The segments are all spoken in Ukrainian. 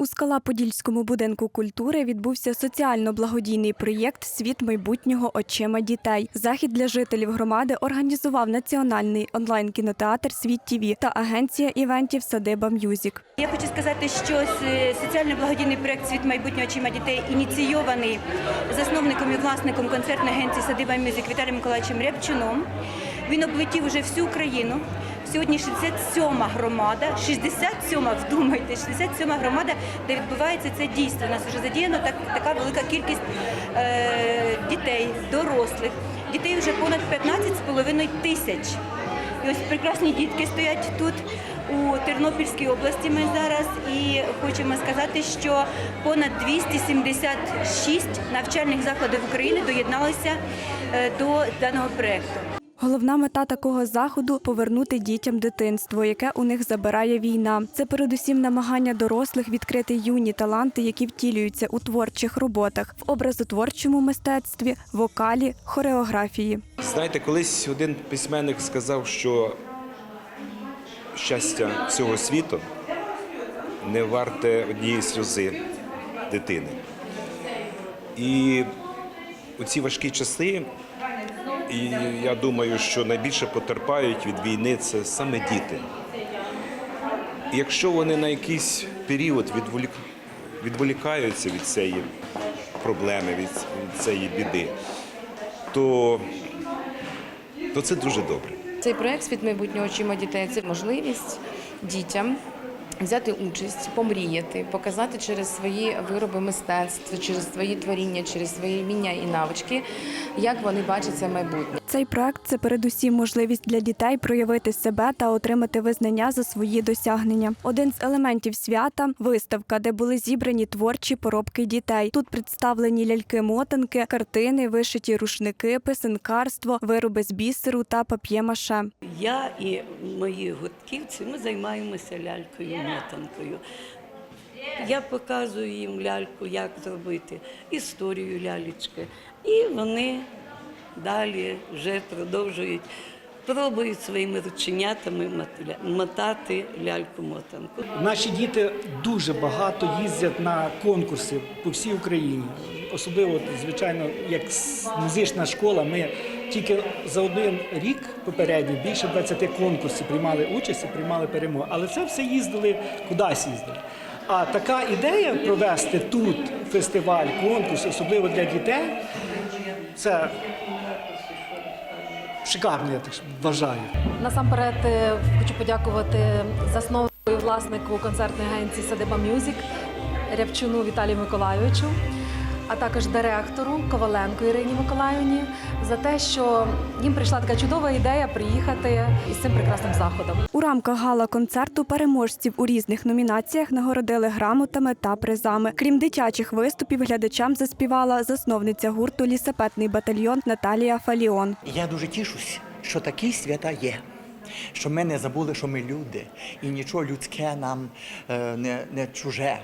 У Скала-Подільському будинку культури відбувся соціально-благодійний проєкт Світ майбутнього очима дітей. Захід для жителів громади організував національний онлайн-кінотеатр Світ ТІВІ та агенція івентів Садиба М'юзік. Я хочу сказати, що соціально-благодійний проект Світ майбутнього очима дітей ініційований засновником і власником концертної агенції Садиба Мюзик Віталієм Миколаївичем Рябчуном. Він облетів уже всю Україну. Сьогодні 67-ма громада, 67-ма, вдумайте, 67-ма громада, де відбувається це дійство. У нас вже задіяно так, така велика кількість е, дітей, дорослих. Дітей вже понад 15,5 тисяч. І ось прекрасні дітки стоять тут у Тернопільській області. Ми зараз і хочемо сказати, що понад 276 навчальних закладів України доєдналися е, до даного проєкту. Головна мета такого заходу повернути дітям дитинство, яке у них забирає війна. Це передусім намагання дорослих відкрити юні таланти, які втілюються у творчих роботах в образотворчому мистецтві, вокалі, хореографії. Знаєте, колись один письменник сказав, що щастя всього світу не варте однієї сльози дитини. І у ці важкі часи, і я думаю, що найбільше потерпають від війни це саме діти. Якщо вони на якийсь період відволік... відволікаються від цієї проблеми, від, цієї біди, то, то це дуже добре. Цей проект Світ майбутнього очима дітей це можливість дітям взяти участь, помріяти, показати через свої вироби мистецтва, через свої творіння, через свої вміння і навички, як вони бачать це майбутнє. Цей проект це передусім можливість для дітей проявити себе та отримати визнання за свої досягнення. Один з елементів свята виставка, де були зібрані творчі поробки дітей. Тут представлені ляльки-мотанки, картини, вишиті рушники, писанкарство, вироби з бісеру та пап'є-маше. Я і мої гуртківці ми займаємося лялькою мотанкою. Я показую їм ляльку, як зробити історію лялечки. І вони далі вже продовжують, пробують своїми рученятами мотати ляльку-мотанку. Наші діти дуже багато їздять на конкурси по всій Україні. Особливо, звичайно, як музична школа, ми тільки за один рік попередній більше 20 конкурсів приймали участь і приймали перемогу. Але це все їздили кудись їздили. А така ідея провести тут фестиваль, конкурс, особливо для дітей, це шикарно, я так вважаю. Насамперед е, хочу подякувати засновнику і власнику концертної агенції Садиба Мюзік Рябчуну Віталію Миколайовичу, а також директору Коваленко Ірині Миколаївні за те, що їм прийшла така чудова ідея приїхати із цим прекрасним заходом. У рамках гала-концерту переможців у різних номінаціях нагородили грамотами та призами. Крім дитячих виступів, глядачам заспівала засновниця гурту Лісапетний батальйон Наталія Фаліон. Я дуже тішусь, що такі свята є. Що ми не забули, що ми люди, і нічого людське нам е, не, не чуже.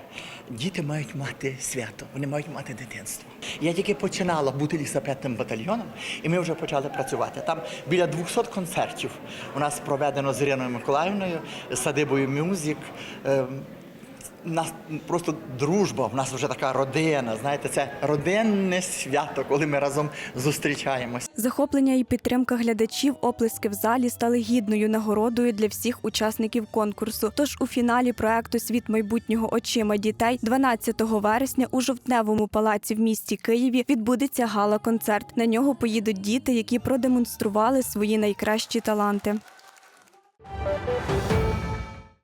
Діти мають мати свято, вони мають мати дитинство. Я тільки починала бути лісопетним батальйоном, і ми вже почали працювати. Там біля 200 концертів у нас проведено з Іриною Миколаївною, садибою Мюзик. Нас просто дружба, в нас вже така родина. Знаєте, це родинне свято, коли ми разом зустрічаємось. Захоплення і підтримка глядачів, оплески в залі стали гідною нагородою для всіх учасників конкурсу. Тож у фіналі проекту Світ майбутнього очима дітей 12 вересня у жовтневому палаці в місті Києві відбудеться гала-концерт. На нього поїдуть діти, які продемонстрували свої найкращі таланти.